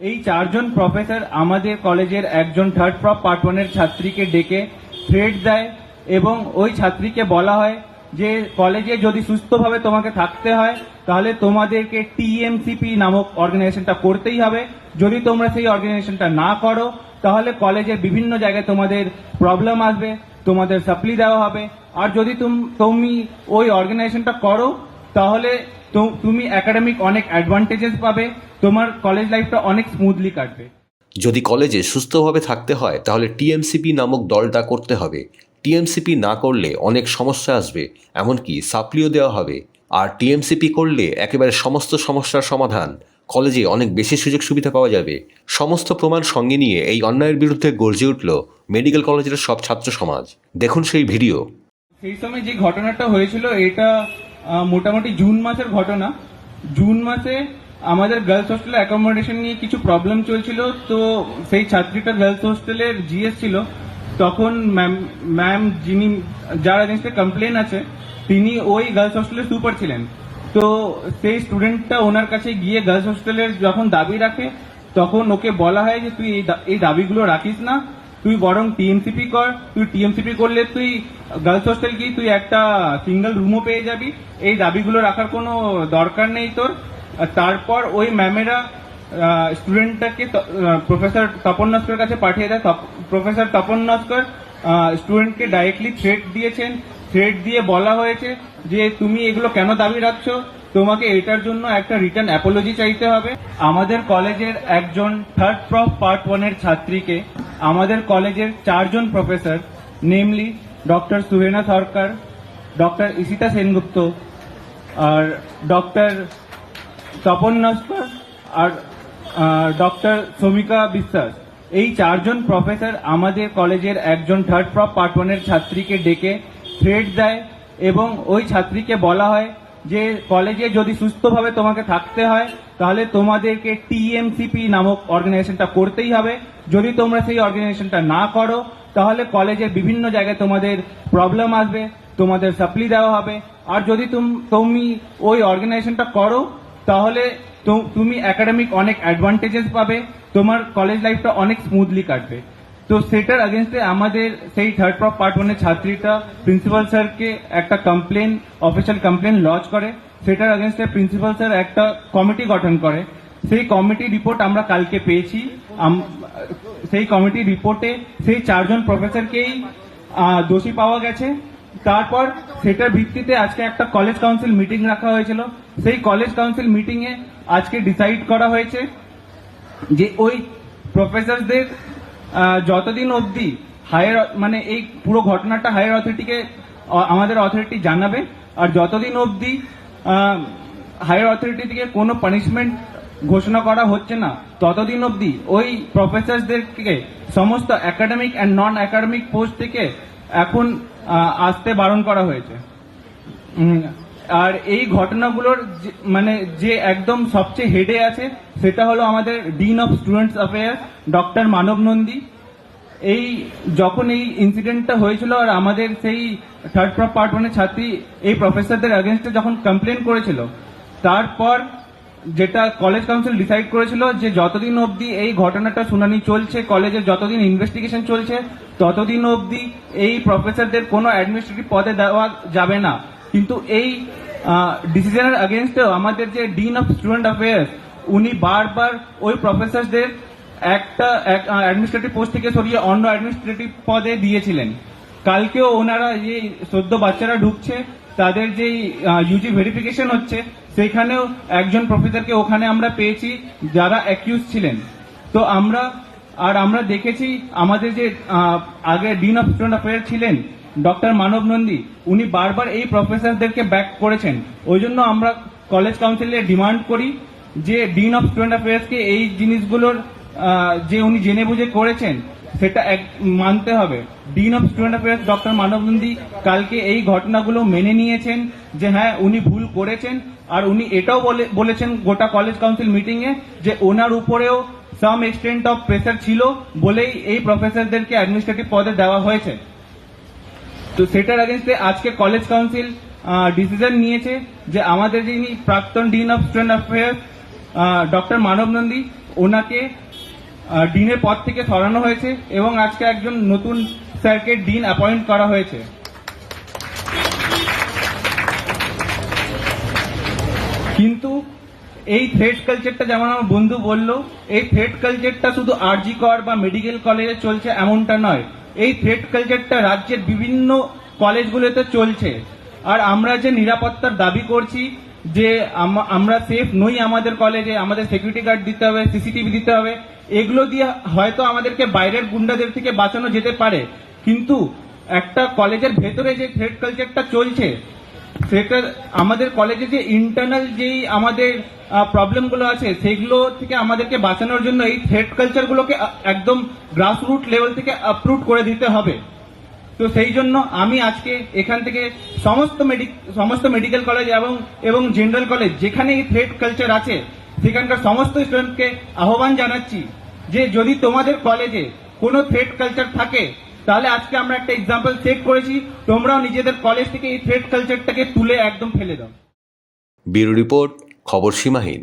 এই চারজন প্রফেসর আমাদের কলেজের একজন থার্ড প্রপ পার্ট ওয়ানের ছাত্রীকে ডেকে থ্রেড দেয় এবং ওই ছাত্রীকে বলা হয় যে, কলেজে যদি সুস্থভাবে তোমাকে থাকতে হয়, তাহলে তোমাদেরকে টিএমসিপি নামক অর্গানাইজেশনটা করতেই হবে। যদি তোমরা সেই অর্গানাইজেশনটা না করো, তাহলে কলেজের বিভিন্ন জায়গায় তোমাদের প্রবলেম আসবে, তোমাদের সাপ্লি দেওয়া হবে। আর যদি তুম- তুমি ওই অর্গানাইজেশনটা করো, তাহলে তো- তুমি একাডেমিক অনেক অ্যাডভান্টেজেস পাবে তোমার কলেজ লাইফটা অনেক স্মুথলি কাটবে। যদি কলেজে সুস্থভাবে থাকতে হয় তাহলে টিএমসিপি নামক দলটা করতে হবে। টিএমসিপি না করলে অনেক সমস্যা আসবে এমনকি সাপ্লিও দেওয়া হবে। আর টিএমসিপি করলে একেবারে সমস্ত সমস্যার সমাধান কলেজে অনেক বেশি সুযোগ সুবিধা পাওয়া যাবে। সমস্ত প্রমাণ সঙ্গে নিয়ে এই অন্যায়ের বিরুদ্ধে গর্জে উঠল মেডিকেল কলেজের সব ছাত্র সমাজ। দেখুন সেই ভিডিও সেই সময় যে ঘটনাটা হয়েছিল এটা মোটামুটি জুন মাসের ঘটনা। জুন মাসে আমাদের গার্লস হোস্টেলে অ্যাকোমোডেশন নিয়ে কিছু প্রবলেম চলছিল, তো সেই ছাত্রীটা গার্লস হোস্টেলের জিএস ছিল। তখন ম্যাম ম্যাম যিনি, যার এগেনস্টে কমপ্লেন আছে, তিনি ওই গার্লস হোস্টেলের সুপার ছিলেন। তো সেই স্টুডেন্টটা ওনার কাছে গিয়ে গার্লস হোস্টেলের যখন দাবি রাখে, তখন ওকে বলা হয় যে, তুই এই এই দাবিগুলো রাখিস না তুই বরং টিএমসিপি কর, তুই টিএমসিপি করলে তুই গার্লস হোস্টেল কি, তুই একটা সিঙ্গেল রুমও পেয়ে যাবি। এই দাবিগুলো রাখার কোনো দরকার নেই তোর। তারপর ওই ম্যামেরা স্টুডেন্টটাকে প্রফেসর তপন নস্কর কাছে পাঠিয়ে দেয়। প্রফেসর তপন নস্কর স্টুডেন্টকে ডাইরেক্টলি থ্রেট দিয়েছেন। থ্রেট দিয়ে বলা হয়েছে যে, তুমি এগুলো কেন দাবি রাখছো? তোমাকে এটার জন্য একটা রিটার্ন অ্যাপোলজি চাইতে হবে। আমাদের কলেজের একজন থার্ড প্রফ পার্ট ওয়ানের ছাত্রীকে আমাদের কলেজের চারজন professor namely doctor Suhena Sarkar doctor Ishita Sengupta আর ডক্টর তপন নস্কর আর ডক্টর শ্রমিকা বিশ্বাস এই চারজন প্রফেসর আমাদের কলেজের একজন থার্ড প্রপ পার্ট ওয়ানের ছাত্রীকে ডেকে থ্রেড দেয় এবং ওই ছাত্রীকে বলা হয় যে কলেজে যদি সুস্থভাবে তোমাকে থাকতে হয়, তাহলে তোমাদেরকে টিএমসিপি নামক অর্গানাইজেশনটা করতেই হবে। যদি তোমরা সেই অর্গানাইজেশনটা না করো, তাহলে কলেজের বিভিন্ন জায়গায় তোমাদের প্রবলেম আসবে, তোমাদের সাপ্লি দেওয়া হবে। আর যদি তুম- ওই অর্গানাইজেশনটা করো, তাহলে তুমি একাডেমিক অনেক অ্যাডভান্টেজেস পাবে, তোমার কলেজ লাইফটা অনেক স্মুথলি কাটবে। তো সেটার আগেনস্টে আমাদের সেই থার্ড প্রপ পার্ট ওয়ানের ছাত্রীটা প্রিন্সিপাল স্যারকে একটা কমপ্লেন অফিসিয়াল কমপ্লেন লঞ্চ করে। সেটার আগেনস্টে প্রিন্সিপাল স্যার একটা কমিটি গঠন করে। সেই কমিটি রিপোর্ট আমরা কালকে পেয়েছি। সেই কমিটি রিপোর্টে সেই চারজন প্রফেসরকেই দোষী পাওয়া গেছে। তারপর সেটার ভিত্তিতে আজকে একটা কলেজ কাউন্সিল মিটিং রাখা হয়েছিল। সেই কলেজ কাউন্সিল মিটিংয়ে আজকে ডিসাইড করা হয়েছে যে ওই প্রফেসরদের যতদিন অবধি হায়ার মানে এই পুরো ঘটনাটা হায়ার অথরিটিকে আমাদের অথরিটি জানাবে, আর যতদিন অবধি হায়ার অথরিটি থেকে কোনো পানিশমেন্ট ঘোষণা করা হচ্ছে না, ততদিন অবধি ওই প্রফেসরদেরকে সমস্ত academic and non academic post থেকে এখন আসতে বারণ করা হয়েছে। আর এই ঘটনাগুলোর মানে যে একদম সবচেয়ে হেডে আছে, সেটা হলো আমাদের dean of students affair doctor Manab Nandi. এই যখন এই ইনসিডেন্টটা হয়েছিল আর আমাদের সেই থার্ড প্রপ পার্ট ওয়ানের ছাত্রী এই প্রফেসরদের এগেনস্টে যখন কমপ্লেন করেছিল, তারপর যেটা কলেজ কাউন্সিল ডিসাইড করেছিল যে যতদিন অবধি এই ঘটনাটা শুনানি চলছে কলেজের যতদিন ইনভেস্টিগেশন চলছে, ততদিন অবধি এই প্রফেসরদের কোনো অ্যাডমিনিস্ট্রেটিভ পদে দেওয়া যাবে না। কিন্তু এই ডিসিশনের আগেনস্টেও আমাদের যে ডিন অফ স্টুডেন্ট অ্যাফেয়ার্স উনি বারবার ওই প্রফেসরদের একটা অ্যাডমিনিস্ট্রেটিভ পোস্ট থেকে সরিয়ে অন্য অ্যাডমিনিস্ট্রেটিভ পদে দিয়েছিলেন। কালকেও ওনারা যে সদ্য বাচ্চারা ঢুকছে, তাদের যে ইউজি ভেরিফিকেশন হচ্ছে সেখানেও একজন প্রফেসরকে ওখানে আমরা পেয়েছি, যারা অ্যাকিউজ ছিলেন। তো আমরা, আর আমরা দেখেছি, আমাদের যে আগে ডিন অফ স্টুডেন্ট অ্যাফেয়ার ছিলেন ডক্টর মানব নন্দী, উনি বারবার এই প্রফেসরদেরকে ব্যাক করেছেন। ওই জন্য আমরা কলেজ কাউন্সিলে ডিমান্ড করি যে ডিন অফ স্টুডেন্ট অ্যাফেয়ার্সকে এই জিনিসগুলোর যে উনি জেনে বুঝে করেছেন, সেটা এক, মানতে হবে। Dean of student affairs doctor Manab Nandi কালকে এই ঘটনাগুলো মেনে নিয়েছেন যে হ্যাঁ উনি ভুল করেছেন। আর উনি এটাও বলে, বলেছেন গোটা কলেজ কাউন্সিল মিটিং এ যে ওনার উপরেও সাম এক্সটেন্ট অফ প্রেসার ছিল বলেই এই প্রফেসরদেরকে অ্যাডমিনিস্ট্রেটিভ পদে দেওয়া হয়েছে। তো সেটার আগেনস্টে আজকে কলেজ কাউন্সিল ডিসিশন নিয়েছে যে আমাদের যিনি প্রাক্তন dean of student affairs doctor Manab Nandi, ওনাকে ডিনের পদ থেকে সরানো হয়েছে এবং আজকে একজন নতুন স্যারকে ডিন অ্যাপয়েন্ট করা হয়েছে। কিন্তু এই থ্রেড কালচারটা যেমন আমার বন্ধু বলল, এই থ্রেড কালচারটা শুধু আরজি কর বা মেডিকেল কলেজে চলছে এমনটা নয়। এই থ্রেড কালচারটা রাজ্যের বিভিন্ন কলেজগুলোতে চলছে। আর আমরা যে নিরাপত্তার দাবি করছি, যে আম- আমরা সেফ নই আমাদের কলেজে, আমাদের সিকিউরিটি গার্ড দিতে হবে সিসিটিভি দিতে হবে, এগুলো দিয়ে হয়তো আমাদেরকে বাইরের গুন্ডাদের থেকে বাঁচানো যেতে পারে। কিন্তু একটা কলেজের ভেতরে যে থ্রেড কালচারটা চলছে সেটা আমাদের কলেজে যে ইন্টারনাল যেই আমাদের প্রবলেমগুলো আছে, সেগুলো থেকে আমাদেরকে বাঁচানোর জন্য এই থ্রেড কালচারগুলোকে একদম গ্রাসরুট লেভেল থেকে অ্যাপ্রুভ করে দিতে হবে। তো সেই জন্য আমি আজকে এখান থেকে সমস্ত সমস্ত মেডিকেল কলেজ এবং এবং জেনারেল কলেজ যেখানে এই থ্রেড কালচার আছে, সেখানকার সমস্ত স্টুডেন্টকে আহ্বান জানাচ্ছি যে যদি তোমাদের কলেজে কোনো থ্রেড কালচার থাকে তাহলে আজকে আমরা একটা এক্সাম্পল চেক করেছি। তোমরাও নিজেদের কলেজ থেকে এই থ্রেড কালচারটাকে তুলে একদম ফেলে দাও। ব্যুরো রিপোর্ট, খবর সীমাহীন।